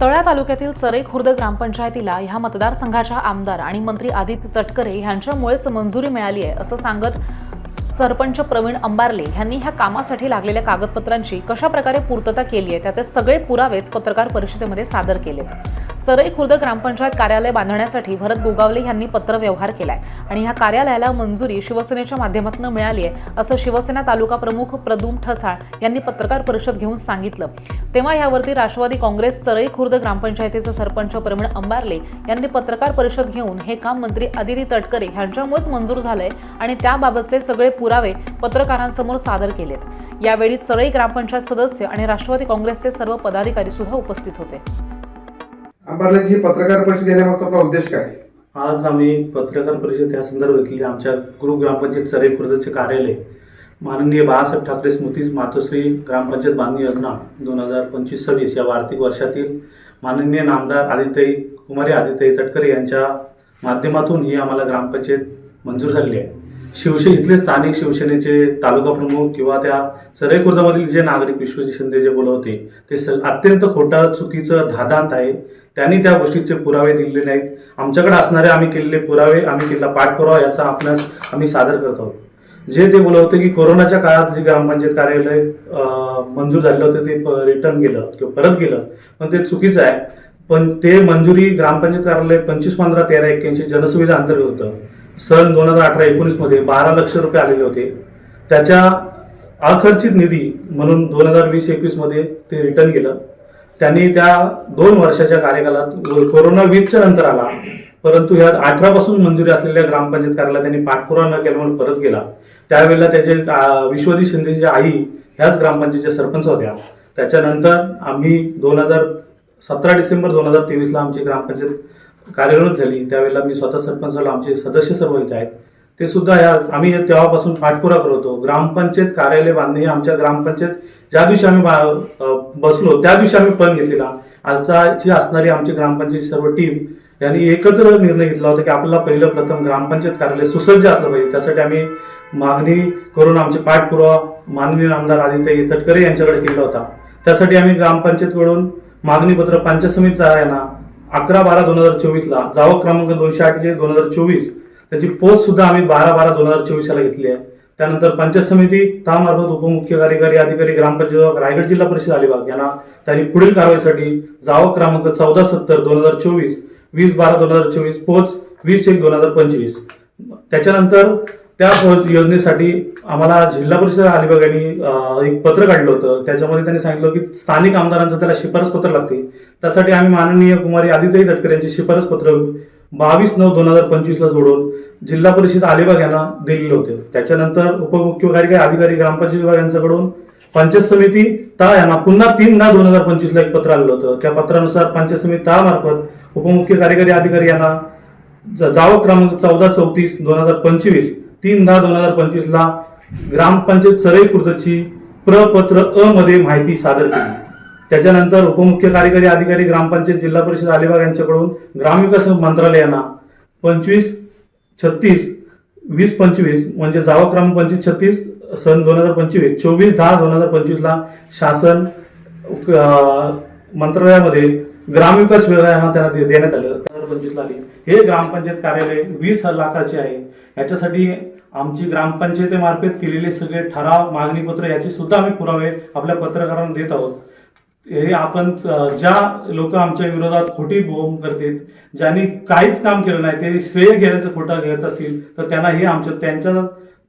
तळ्या तालुक्यातील चरे खुर्द ग्रामपंचायतीला ह्या मतदारसंघाच्या आमदार आणि मंत्री आदित्य तटकरे यांच्यामुळेच मंजुरी मिळाली आहे असं सांगत सरपंच प्रवीण अंबारले यांनी ह्या कामासाठी लागलेल्या कागदपत्रांची कशा प्रकारे पूर्तता केली आहे त्याचे सगळे पुरावेच पत्रकार परिषदेमध्ये सादर केलेत चरई खुर्द ग्रामपंचायत कार्यालय बांधण्यासाठी भरत गोगावले यांनी पत्रव्यवहार केलाय. आणि ह्या कार्यालयाला मंजुरी शिवसेनेच्या माध्यमातून मिळाली आहे असं शिवसेना तालुका प्रमुख प्रदूम ठसाळ यांनी पत्रकार परिषद घेऊन सांगितलं. तेव्हा यावरती राष्ट्रवादी काँग्रेस चरई खुर्द ग्रामपंचायतीचे सरपंच प्रवीण अंबारले यांनी पत्रकार परिषद घेऊन हे काम मंत्री अदिती तटकरे यांच्यामुळेच मंजूर झालंय आणि त्याबाबतचे सगळे पुरावे पत्रकारांसमोर सादर केलेत. यावेळी चरई ग्रामपंचायत सदस्य आणि राष्ट्रवादी काँग्रेसचे सर्व पदाधिकारी सुद्धा उपस्थित होते. अंबारलाची पत्रकार परिषद घेण्यामागचा आपला उद्देश काय? आज आम्ही पत्रकार परिषद या संदर्भात आमच्या गुरु ग्रामपंचायत सरे कार्यालय माननीय बाळासाहेब ठाकरे स्मृती मातोश्री ग्रामपंचायत बांधणी योजना दोन हजार पंचवीस सव्वीस या आर्थिक वर्षातील माननीय नामदार आदित्यई कुमारी आदित्यई तटकरे यांच्या माध्यमातून ही आम्हाला ग्रामपंचायत मंजूर झालेली आहे. शिवसे इथले स्थानिक शिवसेनेचे तालुका प्रमुख किंवा त्या सरे खुर्दामधील जे नागरिक विश्वजी शिंदे जे बोलवते ते स अत्यंत खोटं चुकीचं धादांत आहे. त्यांनी त्या गोष्टीचे पुरावे दिलेले नाहीत. आमच्याकडे असणारे आम्ही केलेले पुरावे आम्ही केलेला पाठपुरावा याचा आपणास आम्ही सादर करत. आहोत जे ते बोलवते की कोरोनाच्या काळात जे ग्रामपंचायत कार्यालय मंजूर झालेलं होतं ते रिटर्न गेलं किंवा परत गेलं. पण ते चुकीचं आहे. पण ते मंजुरी ग्रामपंचायत कार्यालय पंचवीस पंधरा तेरा एक्क्याऐंशी जनसुविधा अंतर्गत होतं. सन दोन हजार अठरा एकोणीसमध्ये बारा लक्ष रुपये आलेले होते. त्याच्या अखर्चित निधी म्हणून दोन हजार वीस एकवीसमध्ये ते रिटर्न गेलं. त्यांनी त्या दोन वर्षाच्या कार्यकालात कोरोना वीसच्या नंतर आला परंतु ह्या अठरापासून मंजुरी असलेल्या ग्रामपंचायत कार्याला त्यांनी पाठपुरावा न केल्यामुळे परत गेला त्यावेळेला त्याचे अं, विश्वजी शिंदेची आई ह्याच ग्रामपंचायतच्या सरपंच होत्या. त्याच्यानंतर आम्ही दोन हजार सतरा डिसेंबर दोन हजार तेवीसला आमची ग्रामपंचायत कार्यरत झाली. त्यावेळेला मी स्वतः सरपंच झालो. आमचे सदस्य सर्व इथे आहेत. ते सुद्धा ह्या आम्ही तेव्हापासून पाठपुरा करतो. ग्रामपंचायत कार्यालय बांधणे आमच्या ग्रामपंचायत ज्या दिवशी आम्ही बसलो त्या दिवशी आम्ही पण घेतलेला. आताची असणारी आमची ग्रामपंचायत सर्व टीम यांनी एकत्र निर्णय घेतला होता की आपल्याला पहिलं प्रथम ग्रामपंचायत कार्यालय सुसज्ज असलं पाहिजे. त्यासाठी आम्ही मागणी करून आमचे पाठपुरावा माननीय आमदार आदित्य तटकरे यांच्याकडे केला होता. त्यासाठी आम्ही ग्रामपंचायतकडून मागणी पत्र पंचायत समिती यांना अकरा बारा दोन हजार चोवीसला जावक क्रमांक दोनशे आठशे दोन हजार चोवीस त्याची पोस्ट सुद्धा आम्ही बारा बारा दोन हजार चोवीसला घेतली आहे. त्यानंतर पंचायत समिती त्यामार्फत उपमुख्य कार्यकारी अधिकारी ग्रामपंचायत रायगड जिल्हा परिषद अलिबाग यांना त्यांनी पुढील कारवाईसाठी जावक क्रमांक चौदा सत्तर दोन हजार चोवीस वीस बारा दोन हजार चोवीस पोच वीस एक दोन हजार पंचवीस. त्याच्यानंतर त्या योजनेसाठी आम्हाला जिल्हा परिषद अलिबाग यांनी एक पत्र काढलं होतं. त्याच्यामध्ये त्यांनी सांगितलं की स्थानिक आमदारांचं त्याला शिफारस पत्र लागते. त्यासाठी आम्ही माननीय कुमारी आदित्य तटकरे यांची शिफारस पत्र बावीस नऊ दोन हजार पंचवीसला जोडून जिल्हा परिषद अलिबाग यांना दिलेले होते. त्याच्यानंतर उपमुख्य कार्यकारी अधिकारी ग्रामपंचायत विभाग यांच्याकडून पंचायत समिती तळा यांना पुन्हा तीनदा दोन हजार पंचवीसला एक पत्र आलेलं होतं. त्या पत्रानुसार पंचायत समिती तळामार्फत उपमुख्य कार्यकारी अधिकारी यांना जाव क्रमांक चौदा चौतीस दोन हजार पंचवीस तीन दहा दोन हजार पंचवीस ला ग्रामपंचायत चरई खुर्दची प्रपत्र अ मध्ये माहिती सादर केली. त्याच्यानंतर उपमुख्य कार्यकारी अधिकारी ग्रामपंचायत जिल्हा परिषद अलिबाग यांच्याकडून ग्रामविकास मंत्रालयाना पंचवीस छत्तीस वीस पंचवीस म्हणजे जावा क्रमांक पंचवीस छत्तीस सन दोन हजार पंचवीस चोवीस दहा दोन हजार पंचवीसला शासन मंत्रालयामध्ये ग्रामविकास विभागांना त्यांना दे- देण्यात आलं. दोन हजार पंचवीसला आली. हे ग्रामपंचायत कार्यालय वीस लाखाचे आहे. याच्यासाठी आमची ग्रामपंचायतीमार्फत केलेले सगळे ठराव मागणीपत्र याचे सुद्धा आम्ही पुरावे आपल्या पत्रकारांना देत आहोत. हे आपण ज्या लोक आमच्या विरोधात खोटी बोंब करतात ज्यांनी काहीच काम केलं नाही ते श्रेय घेण्याचं खोटं घेत असतील तर त्यांना हे आमच्या त्यांच्या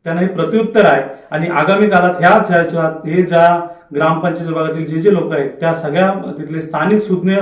त्यांना हे प्रत्युत्तर आहे. आणि आगामी काळात ह्याच ह्याच्यात हे ज्या ग्रामपंचायत विभागातील जे जे लोक आहेत त्या सगळ्या तिथले स्थानिक सुज्ञ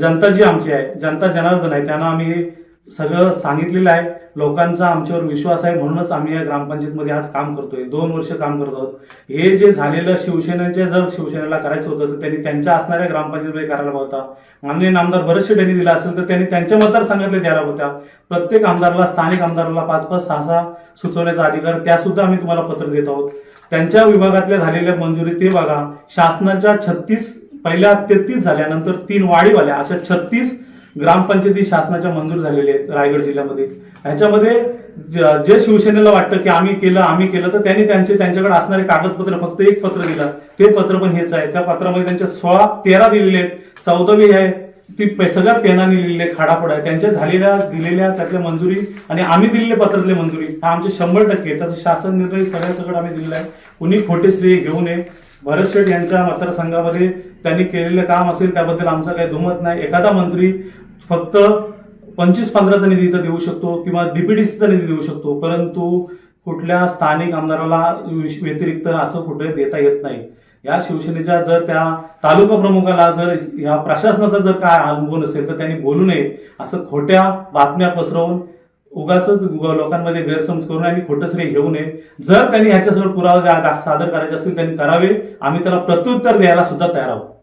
जनता जी आमची आहे जनता जनार्दन आहे त्यांना आम्ही सगळं सांगितलेलं आहे. लोकांचा आमच्यावर विश्वास आहे. म्हणूनच आम्ही या ग्रामपंचायतमध्ये आज काम करतोय. दोन वर्ष काम करत आहोत. हे जे झालेलं शिवसेनेचे जर शिवसेनेला करायचं होतं तर त्यांनी त्यांच्या असणाऱ्या ग्रामपंचायतमध्ये करायला होता. माननीय नामदार बरेचसे त्यांनी दिला असेल तर त्यांनी त्यांच्या मतदारसंघातले द्यायला होत्या. प्रत्येक आमदाराला स्थानिक आमदाराला पाच पाच सहा सहा सुचवण्याचा अधिकार त्यासुद्धा आम्ही तुम्हाला पत्र देत आहोत. त्यांच्या विभागातल्या झालेल्या मंजुरी ते बघा. शासनाच्या छत्तीस पहिल्या तेहतीस झाल्या नंतर तीन वाढीवाल्या अशा छत्तीस ग्रामपंचायती शासनाच्या मंजूर झालेल्या आहेत रायगड जिल्ह्यामध्ये. ह्याच्यामध्ये जे शिवसेनेला वाटतं की आम्ही केलं आम्ही केलं तर त्यांनी त्यांचे त्यांच्याकडे असणारे कागदपत्र फक्त एक पत्र दिलं. ते पत्र पण हेच आहे. त्या पत्रामध्ये त्यांच्या सोळा तेरा दिलेले आहेत. चौदावी आहे. ती सगळ्या पेनाने लिहिलेले खाडाखोड आहे त्यांच्या झालेल्या दिलेल्या त्यातल्या मंजुरी आणि आम्ही दिलेले पत्रातले मंजुरी हा आमचे शंभर टक्के आहे. त्याचा शासन निर्णय सगळ्या सगळं आम्ही दिलेला आहे. कुणी खोटे श्रेय घेऊ नये. भरत शेठ यांच्या मतदारसंघामध्ये त्यांनी केलेलं काम असेल त्याबद्दल आमचा काही दुमत नाही. एखादा मंत्री फक्त पंचवीस पंधराचा निधी इथं देऊ शकतो किंवा डीपीडीसीचा निधी देऊ शकतो परंतु कुठल्या स्थानिक आमदाराला व्यतिरिक्त असं कुठे देता येत नाही. या शिवसेनेच्या जर त्या तालुका प्रमुखाला जर या प्रशासनाचा जर काय अनुभव नसेल तर त्यांनी बोलू नये असं खोट्या बातम्या पसरवून उगाच लोकांमध्ये गैरसमज करून आणि खोटं श्रेय घेऊ नये. जर त्यांनी ह्याच्यासमोर पुरावा सादर करायचे असतील त्यांनी करावे. आम्ही त्याला प्रत्युत्तर द्यायला सुद्धा तयार आहोत.